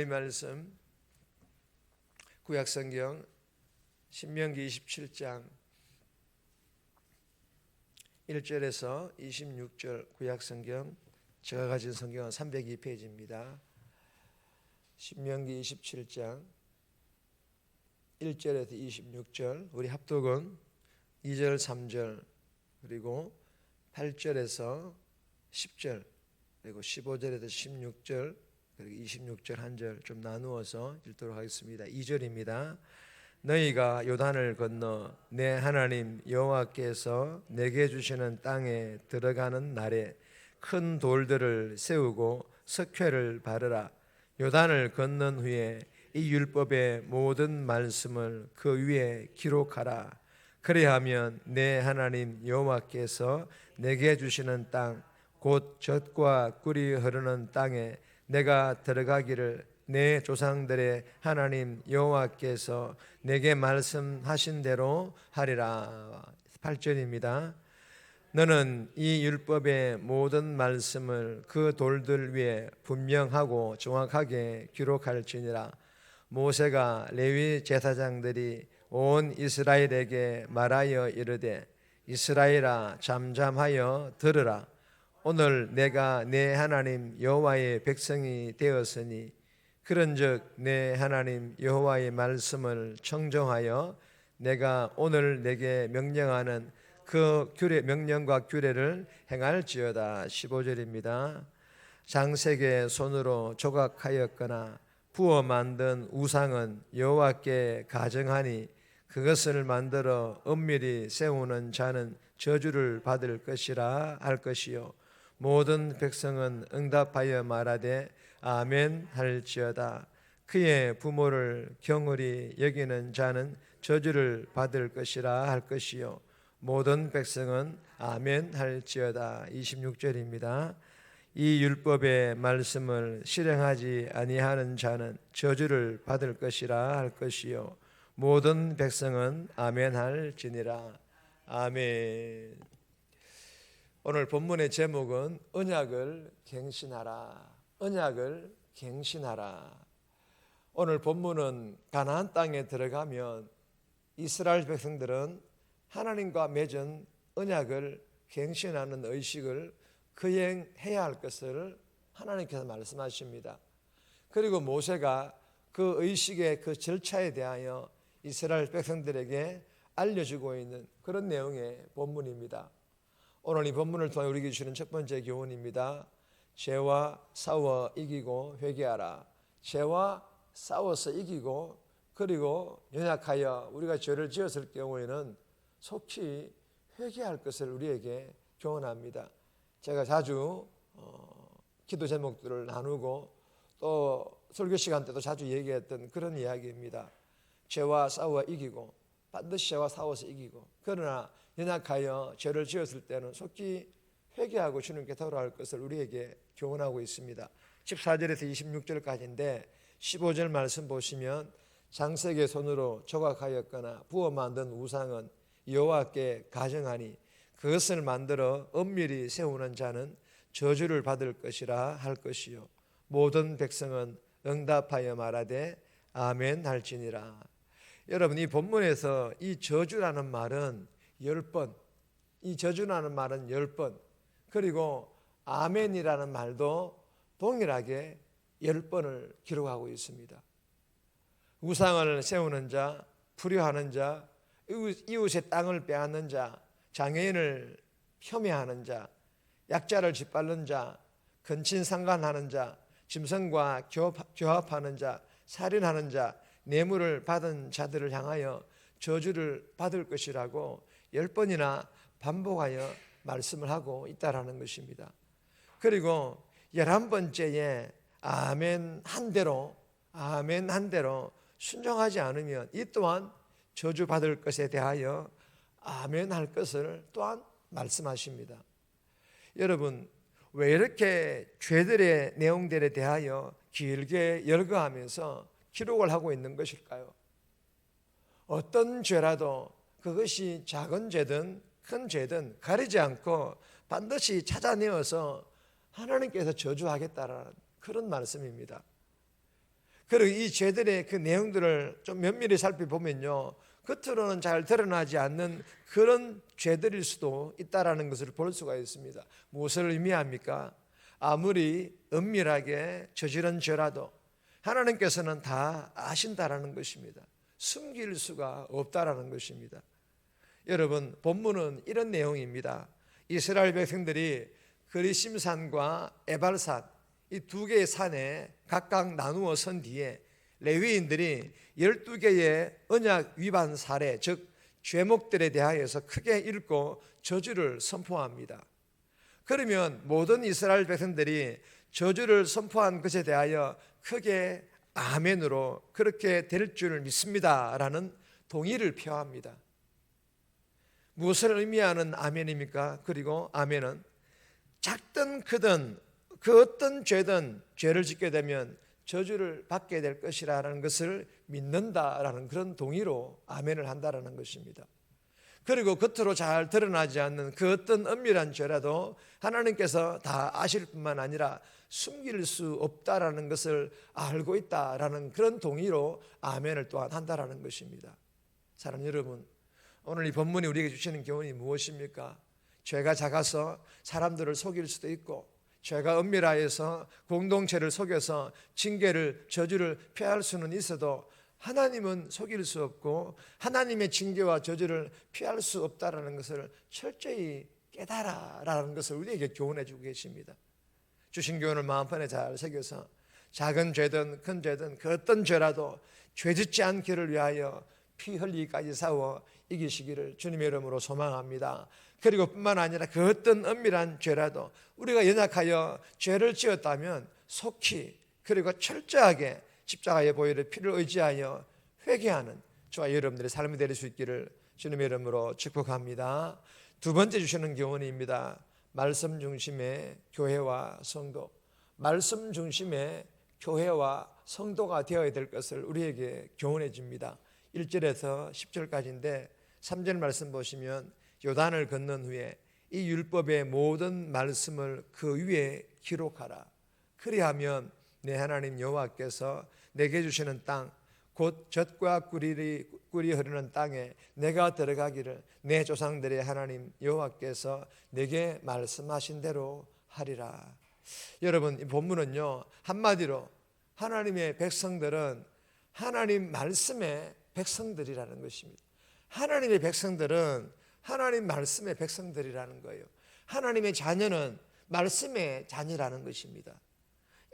이 말씀 구약성경 신명기 27장 1절에서 26절 구약성경 제가 가진 성경은 302페이지입니다. 신명기 27장 1절에서 26절 우리 합독은 2절 3절 그리고 8절에서 10절 그리고 15절에서 16절 그리고 26절 한 절 좀 나누어서 읽도록 하겠습니다. 2절입니다. 너희가 요단을 건너 내 하나님 여호와께서 내게 주시는 땅에 들어가는 날에 큰 돌들을 세우고 석회를 바르라. 요단을 건넌 후에 이 율법의 모든 말씀을 그 위에 기록하라. 그리하면 내 하나님 여호와께서 내게 주시는 땅 곧 젖과 꿀이 흐르는 땅에 내가 들어가기를 내 조상들의 하나님 여호와께서 내게 말씀하신 대로 하리라. 8절입니다. 너는 이 율법의 모든 말씀을 그 돌들 위에 분명하고 정확하게 기록할지니라. 모세가 레위 제사장들이 온 이스라엘에게 말하여 이르되 이스라엘아 잠잠하여 들으라. 오늘 내가 내 하나님 여호와의 백성이 되었으니 그런즉 내 하나님 여호와의 말씀을 청정하여 내가 오늘 내게 명령하는 그 규례 명령과 규례를 행할지어다 15절입니다. 장색의 손으로 조각하였거나 부어 만든 우상은 여호와께 가정하니 그것을 만들어 엄밀히 세우는 자는 저주를 받을 것이라 할 것이요 모든 백성은 응답하여 말하되 아멘 할지어다. 그의 부모를 경홀히 여기는 자는 저주를 받을 것이라 할 것이요. 모든 백성은 아멘 할지어다. 26절입니다. 이 율법의 말씀을 실행하지 아니하는 자는 저주를 받을 것이라 할 것이요. 모든 백성은 아멘 할지니라. 아멘 오늘 본문의 제목은 언약을 갱신하라. 언약을 갱신하라. 오늘 본문은 가나안 땅에 들어가면 이스라엘 백성들은 하나님과 맺은 언약을 갱신하는 의식을 거행해야 할 것을 하나님께서 말씀하십니다. 그리고 모세가 그 의식의 그 절차에 대하여 이스라엘 백성들에게 알려주고 있는 그런 내용의 본문입니다. 오늘 이 본문을 통해 우리에게 주시는 첫 번째 교훈입니다. 죄와 싸워 이기고 회개하라. 죄와 싸워서 이기고 그리고 연약하여 우리가 죄를 지었을 경우에는 속히 회개할 것을 우리에게 교훈합니다. 제가 자주 어, 기도 제목들을 나누고 또 설교 시간 때도 자주 얘기했던 그런 이야기입니다. 죄와 싸워 이기고 반드시 죄와 싸워서 이기고 그러나 연약하여 죄를 지었을 때는 속히 회개하고 주님께 돌아올 것을 우리에게 교훈하고 있습니다. 14절에서 26절까지인데 15절 말씀 보시면 장색의 손으로 조각하였거나 부어 만든 우상은 여호와께 가정하니 그것을 만들어 엄밀히 세우는 자는 저주를 받을 것이라 할 것이요 모든 백성은 응답하여 말하되 아멘 할지니라. 여러분 이 본문에서 이 저주라는 말은 열 번, 이 저주라는 말은 열 번, 그리고 아멘이라는 말도 동일하게 열 번을 기록하고 있습니다. 우상을 세우는 자, 불효하는 자, 이웃의 땅을 빼앗는 자, 장애인을 폄훼하는 자, 약자를 짓밟는 자, 근친상간하는 자, 짐승과 교합하는 자, 살인하는 자, 뇌물을 받은 자들을 향하여 저주를 받을 것이라고 열 번이나 반복하여 말씀을 하고 있다라는 것입니다. 그리고 열한 번째에 아멘 한 대로 아멘 한 대로 순종하지 않으면 이 또한 저주 받을 것에 대하여 아멘 할 것을 또한 말씀하십니다. 여러분 왜 이렇게 죄들의 내용들에 대하여 길게 열거하면서 기록을 하고 있는 것일까요? 어떤 죄라도 그것이 작은 죄든 큰 죄든 가리지 않고 반드시 찾아내어서 하나님께서 저주하겠다라는 그런 말씀입니다. 그리고 이 죄들의 그 내용들을 좀 면밀히 살펴보면요. 겉으로는 잘 드러나지 않는 그런 죄들일 수도 있다라는 것을 볼 수가 있습니다. 무엇을 의미합니까? 아무리 은밀하게 저지른 죄라도 하나님께서는 다 아신다라는 것입니다. 숨길 수가 없다라는 것입니다. 여러분, 본문은 이런 내용입니다. 이스라엘 백성들이 그리심산과 에발산 이 두 개의 산에 각각 나누어 선 뒤에 레위인들이 12개의 언약 위반 사례, 즉 죄목들에 대하여서 크게 읽고 저주를 선포합니다. 그러면 모든 이스라엘 백성들이 저주를 선포한 것에 대하여 크게 아멘으로 그렇게 될 줄 믿습니다라는 동의를 표합니다. 무엇을 의미하는 아멘입니까? 그리고 아멘은 작든 크든 그 어떤 죄든 죄를 짓게 되면 저주를 받게 될 것이라는 것을 믿는다라는 그런 동의로 아멘을 한다라는 것입니다. 그리고 겉으로 잘 드러나지 않는 그 어떤 은밀한 죄라도 하나님께서 다 아실 뿐만 아니라 숨길 수 없다라는 것을 알고 있다라는 그런 동의로 아멘을 또한 한다라는 것입니다. 사람 여러분, 오늘 이 본문이 우리에게 주시는 교훈이 무엇입니까? 죄가 작아서 사람들을 속일 수도 있고 죄가 은밀하여서 공동체를 속여서 징계를 저주를 피할 수는 있어도 하나님은 속일 수 없고 하나님의 징계와 저주를 피할 수 없다라는 것을 철저히 깨달아라는 것을 우리에게 교훈해 주고 계십니다. 주신 교훈을 마음판에 잘 새겨서 작은 죄든 큰 죄든 그 어떤 죄라도 죄 짓지 않기를 위하여 피 흘리기까지 싸워 이기시기를 주님의 이름으로 소망합니다. 그리고 뿐만 아니라 그 어떤 은밀한 죄라도 우리가 연약하여 죄를 지었다면 속히 그리고 철저하게 십자가의 보혈의 피를 의지하여 회개하는 저와 여러분들의 삶이 될 수 있기를 주님의 이름으로 축복합니다. 두 번째 주시는 교훈입니다. 말씀 중심의 교회와 성도, 말씀 중심의 교회와 성도가 되어야 될 것을 우리에게 교훈해 줍니다. 1절에서 10절까지인데 3절 말씀 보시면 요단을 건넌 후에 이 율법의 모든 말씀을 그 위에 기록하라. 그리하면 내 하나님 여호와께서 내게 주시는 땅 곧 젖과 꿀이, 꿀이 흐르는 땅에 내가 들어가기를 내 조상들의 하나님 여호와께서 내게 말씀하신 대로 하리라. 여러분 이 본문은요 한마디로 하나님의 백성들은 하나님 말씀의 백성들이라는 것입니다. 하나님의 백성들은 하나님 말씀의 백성들이라는 거예요. 하나님의 자녀는 말씀의 자녀라는 것입니다.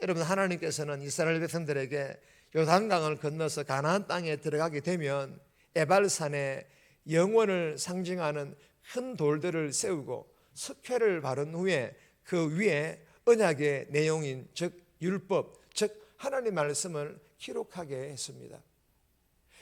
여러분 하나님께서는 이스라엘 백성들에게 요단강을 건너서 가나안 땅에 들어가게 되면 에발산에 영원을 상징하는 큰 돌들을 세우고 석회를 바른 후에 그 위에 언약의 내용인 즉 율법 즉 하나님 말씀을 기록하게 했습니다.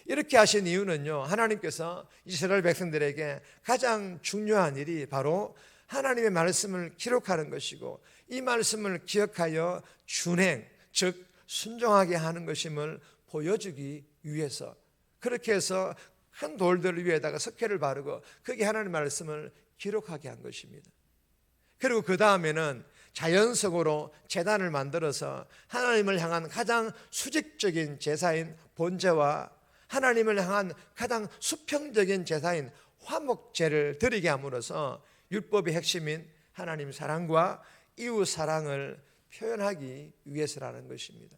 이렇게 하신 이유는요. 하나님께서 이스라엘 백성들에게 가장 중요한 일이 바로 하나님의 말씀을 기록하는 것이고 이 말씀을 기억하여 준행 즉 순종하게 하는 것임을 보여주기 위해서 그렇게 해서 큰 돌들 위에다가 석회를 바르고 거기 하나님 말씀을 기록하게 한 것입니다. 그리고 그 다음에는 자연석으로 재단을 만들어서 하나님을 향한 가장 수직적인 제사인 본제와 하나님을 향한 가장 수평적인 제사인 화목제를 드리게 함으로써 율법의 핵심인 하나님 사랑과 이웃 사랑을 표현하기 위해서라는 것입니다.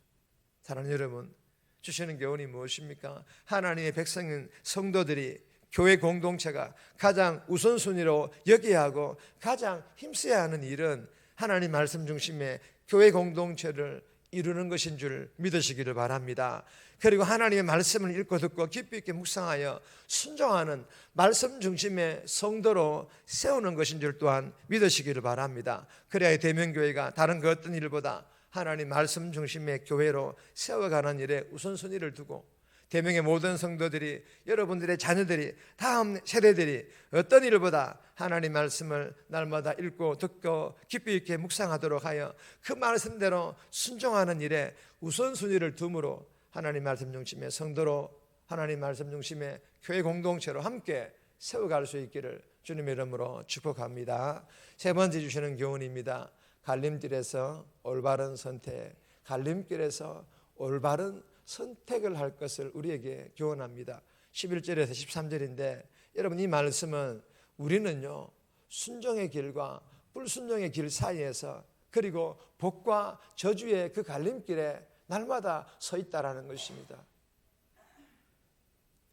사랑하는 여러분, 주시는 교훈이 무엇입니까? 하나님의 백성인 성도들이 교회 공동체가 가장 우선순위로 여기야 하고 가장 힘써야 하는 일은 하나님 말씀 중심의 교회 공동체를 이루는 것인 줄 믿으시기를 바랍니다. 그리고 하나님의 말씀을 읽고 듣고 깊이 있게 묵상하여 순종하는 말씀 중심의 성도로 세우는 것인 줄 또한 믿으시기를 바랍니다. 그래야 대명교회가 다른 그 어떤 일보다 하나님 말씀 중심의 교회로 세워가는 일에 우선순위를 두고 대명의 모든 성도들이 여러분들의 자녀들이 다음 세대들이 어떤 일보다 하나님 말씀을 날마다 읽고 듣고 깊이 있게 묵상하도록 하여 그 말씀대로 순종하는 일에 우선순위를 둠으로 하나님 말씀 중심의 성도로 하나님 말씀 중심의 교회 공동체로 함께 세워갈 수 있기를 주님의 이름으로 축복합니다. 세 번째 주시는 교훈입니다. 갈림길에서 올바른 선택, 갈림길에서 올바른 선택을 할 것을 우리에게 교훈합니다. 11절에서 13절인데 여러분 이 말씀은 우리는요 순종의 길과 불순종의 길 사이에서 그리고 복과 저주의 그 갈림길에 날마다 서 있다라는 것입니다.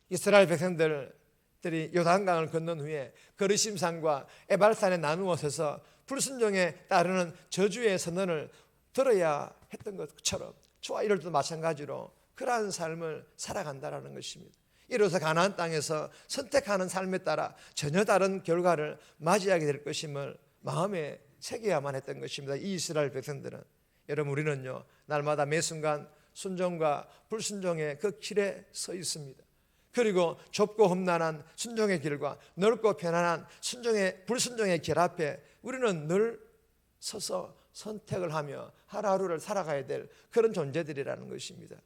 이스라엘 백성들이 요단강을 건넌 후에 거르심산과 에발산에 나누어 서서 불순종에 따르는 저주의 선언을 들어야 했던 것처럼 저와 이럴도 마찬가지로 그러한 삶을 살아간다라는 것입니다. 이로써 가나안 땅에서 선택하는 삶에 따라 전혀 다른 결과를 맞이하게 될 것임을 마음에 새겨야만 했던 것입니다. 이 이스라엘 백성들은 여러분 우리는요 날마다 매 순간 순종과 불순종의 그 길에 서 있습니다. 그리고 좁고 험난한 순종의 길과 넓고 편안한 순종의 불순종의 길 앞에 우리는 늘 서서 선택을 하며 하루하루를 살아가야 될 그런 존재들이라는 것입니다.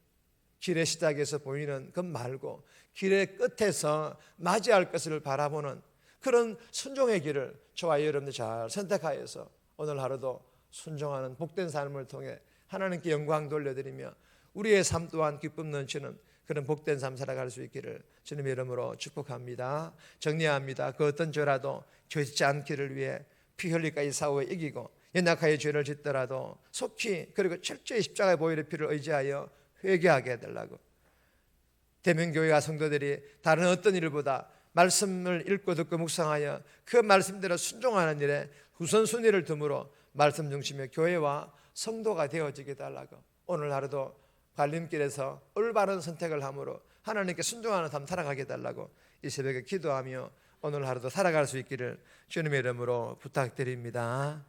길의 시작에서 보이는 것 말고 길의 끝에서 맞이할 것을 바라보는 그런 순종의 길을 저와 여러분들 잘 선택하여서 오늘 하루도 순종하는 복된 삶을 통해 하나님께 영광 돌려드리며 우리의 삶 또한 기쁨 넘치는 그런 복된 삶 살아갈 수 있기를 주님의 이름으로 축복합니다. 정리합니다. 그 어떤 죄라도 죄짓지 않기를 위해 피 흘리까지 싸워 이기고 연약하여 죄를 짓더라도 속히 그리고 철저히 십자가의 보혈의 피를 의지하여 회개하게 해달라고 대명교회와 성도들이 다른 어떤 일보다 말씀을 읽고 듣고 묵상하여 그 말씀대로 순종하는 일에 우선순위를 둠으로 말씀 중심의 교회와 성도가 되어지게 달라고 오늘 하루도 발림길에서 올바른 선택을 함으로 하나님께 순종하는 삶 살아가게 해달라고 이 새벽에 기도하며 오늘 하루도 살아갈 수 있기를 주님의 이름으로 부탁드립니다.